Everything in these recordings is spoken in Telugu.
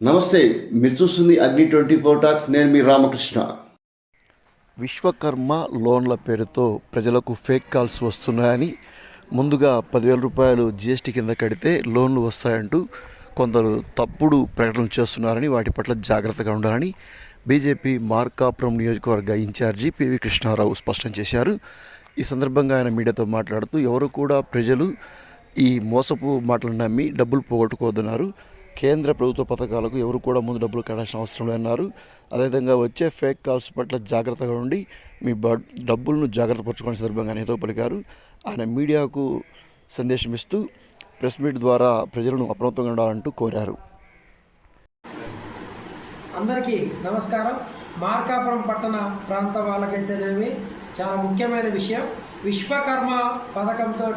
నమస్తే మీరు చూస్తుంది అగ్ని ట్వంటీ ఫోర్ టాక్స్ నేను మీ రామకృష్ణ. విశ్వకర్మ లోన్ల పేరుతో ప్రజలకు ఫేక్ కాల్స్ వస్తున్నాయని ముందుగా పదివేల రూపాయలు జీఎస్టీ కింద కడితే లోన్లు వస్తాయంటూ కొందరు తప్పుడు ప్రకటనలు చేస్తున్నారని వాటి పట్ల జాగ్రత్తగా ఉండాలని బీజేపీ మార్కాపురం నియోజకవర్గ ఇన్ఛార్జి పివి కృష్ణారావు స్పష్టం చేశారు. ఈ సందర్భంగా ఆయన మీడియాతో మాట్లాడుతూ ఎవరు కూడా ప్రజలు ఈ మోసపు మాటలు నమ్మి డబ్బులు పోగొట్టుకోదన్నారు కేంద్ర ప్రభుత్వ పథకాలకు ఎవరు కూడా ముందు డబ్బులు కట్టాల్సిన అవసరం లేదన్నారు అదేవిధంగా వచ్చే ఫేక్ కాల్స్ పట్ల జాగ్రత్తగా ఉండి మీ బ డబ్బులను జాగ్రత్త పరచుకునే సందర్భంగా నేతో పలికారు. ఆయన మీడియాకు సందేశం ఇస్తూ ప్రెస్ మీట్ ద్వారా ప్రజలను అప్రమత్తంగా ఉండాలంటూ కోరారు. అందరికీ నమస్కారం. మార్కాపురం పట్టణ ప్రాంత వాళ్ళకైతేనేమి చాలా ముఖ్యమైన విషయం. విశ్వకర్మ పథకంతో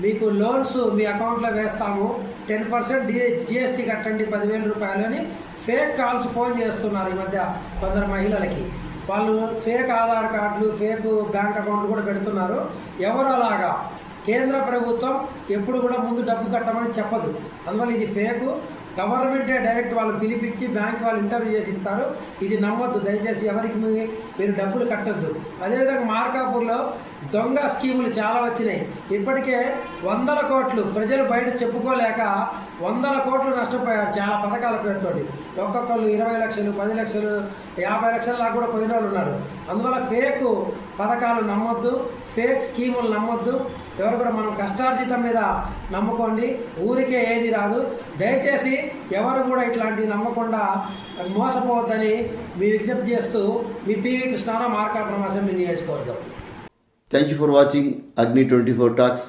మీకు లోన్స్ మీ అకౌంట్లో వేస్తాము. టెన్ పర్సెంట్ డి జిఎస్టీ కట్టండి పదివేల రూపాయలు అని ఫేక్ కాల్స్ ఫోన్ చేస్తున్నారు ఈ మధ్య కొందరు మహిళలకి. వాళ్ళు ఫేక్ ఆధార్ కార్డులు ఫేక్ బ్యాంక్ అకౌంట్లు కూడా పెడుతున్నారు. ఎవరు అలాగా? కేంద్ర ప్రభుత్వం ఎప్పుడు కూడా ముందు డబ్బు కట్టమని చెప్పదు. అందువల్ల ఇది ఫేకు. గవర్నమెంటే డైరెక్ట్ వాళ్ళు పిలిపించి బ్యాంక్ వాళ్ళు ఇంటర్వ్యూ చేసి ఇస్తారు. ఇది నమ్మొద్దు. దయచేసి ఎవరికి మీరు డబ్బులు కట్టొద్దు. అదేవిధంగా మార్కాపూర్లో దొంగ స్కీములు చాలా వచ్చినాయి. ఇప్పటికే వందల కోట్లు ప్రజలు బయట చెప్పుకోలేక వందల కోట్లు నష్టపోయారు చాలా పథకాల పేరుతోటి. ఒక్కొక్కళ్ళు ఇరవై లక్షలు పది లక్షలు యాభై లక్షల దాకా కూడా పోయిన వాళ్ళు ఉన్నారు. అందువల్ల ఫేక్ పథకాలు నమ్మొద్దు ఫేక్ స్కీములు నమ్మొద్దు. ఎవరు కూడా మనం కష్టార్జితం మీద నమ్ముకోండి. ఊరికే ఏది రాదు. దయచేసి ఎవరు కూడా ఇట్లాంటివి నమ్మకుండా మోసపోవద్దని మీ విజ్ఞప్తి చేస్తూ మీ P V Krishnarao Markapuram assembly నియోజకవర్గం. Thank you for watching Agni twenty four talks